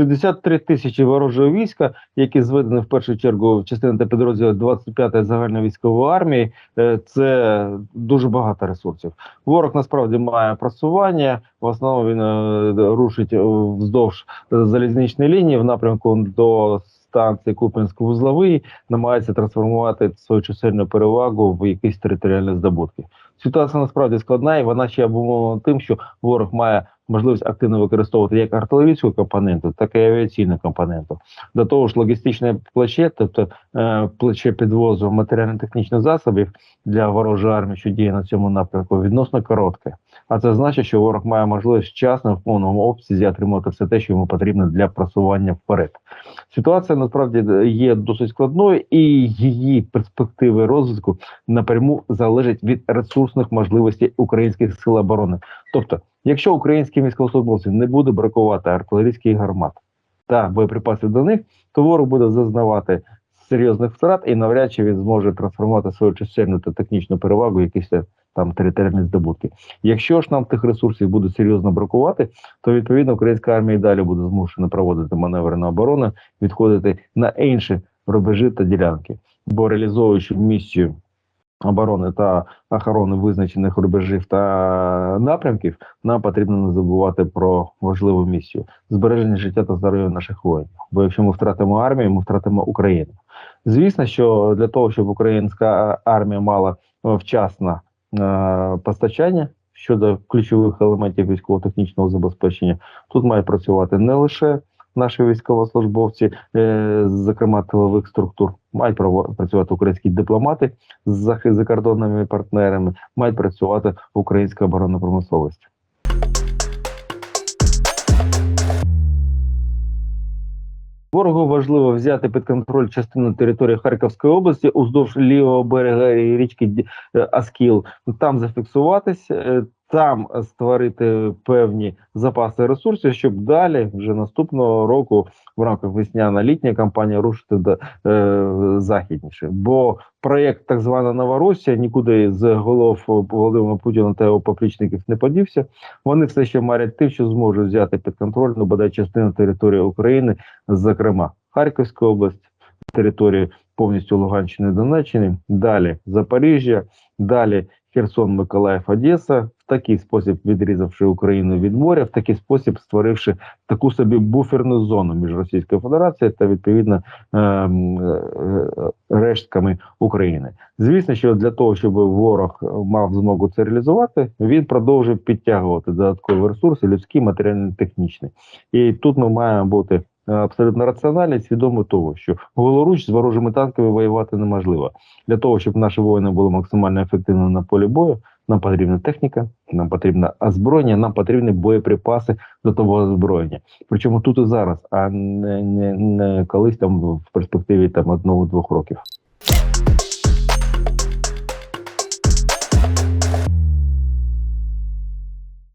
63 тисячі ворожого війська, які зведені в першу чергу в частини та підрозділів 25-ї загальновійськової армії. е, Це дуже багато ресурсів. Ворог насправді має просування. В основному він е, рушить е, вздовж залізничної лінії в напрямку до станції Купінськ-Вузловий, намагається трансформувати свою чисельну перевагу в якісь територіальні здобутки. Ситуація насправді складна, і вона ще обумовлена тим, що ворог має можливість активно використовувати як артилерійську компоненту, так і авіаційну компоненту. До того ж, логістичне плече, тобто е, плече підвозу матеріально-технічних засобів для ворожої армії, що діє на цьому напрямку, відносно коротке. А це значить, що ворог має можливість вчасно в повному обсязі отримати все те, що йому потрібно для просування вперед. Ситуація насправді є досить складною, і її перспективи розвитку напряму залежать від ресурсних можливостей українських сил оборони. Тобто, якщо українські військовослужбовці не буде бракувати артилерійських гармат та боєприпасів до них, то ворог буде зазнавати серйозних втрат і навряд чи він зможе трансформувати свою чисельну та технічну перевагу якісь там територіальні здобутки. Якщо ж нам тих ресурсів буде серйозно бракувати, то відповідно українська армія і далі буде змушена проводити маневри на оборону, відходити на інші рубежі та ділянки, бо реалізовуючи місію оборони та охорони визначених рубежів та напрямків, нам потрібно не забувати про важливу місію збереження життя та здоров'я наших воїнів. Бо якщо ми втратимо армію, ми втратимо Україну. Звісно, що для того, щоб українська армія мала вчасне е, постачання щодо ключових елементів військово-технічного забезпечення, тут мають працювати не лише наші військовослужбовці, е, зокрема тилових структур, мають працювати українські дипломати з закордонними партнерами, мають працювати українська оборонна промисловість. Ворогу важливо взяти під контроль частину території Харківської області уздовж лівого берега річки е, Аскіл, там зафіксуватись, е, там створити певні запаси ресурсів, щоб далі, вже наступного року, в рамках весняно-літньої кампанії рушити до е, західніше. Бо проєкт так звана Новоросія нікуди з голов Володимира Путіна та його поплічників не подівся. Вони все ще марять тим, що зможуть взяти під контроль ну, бодай частину території України, зокрема Харківська область, території повністю Луганщини, Донеччини, далі Запоріжжя, далі Херсон, Миколаїв, Одеса, в такий спосіб відрізавши Україну від моря, в такий спосіб створивши таку собі буферну зону між Російською Федерацією та відповідно ем, е, е, рештками України. Звісно, що для того, щоб ворог мав змогу це реалізувати, він продовжує підтягувати додаткові ресурси, людські, матеріальні, технічні. І тут ми маємо бути абсолютно раціональні, і свідомі того, що голоруч з ворожими танками воювати неможливо. Для того, щоб наші воїни були максимально ефективними на полі бою, нам потрібна техніка, нам потрібне озброєння, нам потрібні боєприпаси до того озброєння. Причому тут і зараз, а не, не, не колись там в перспективі там одного-двох років.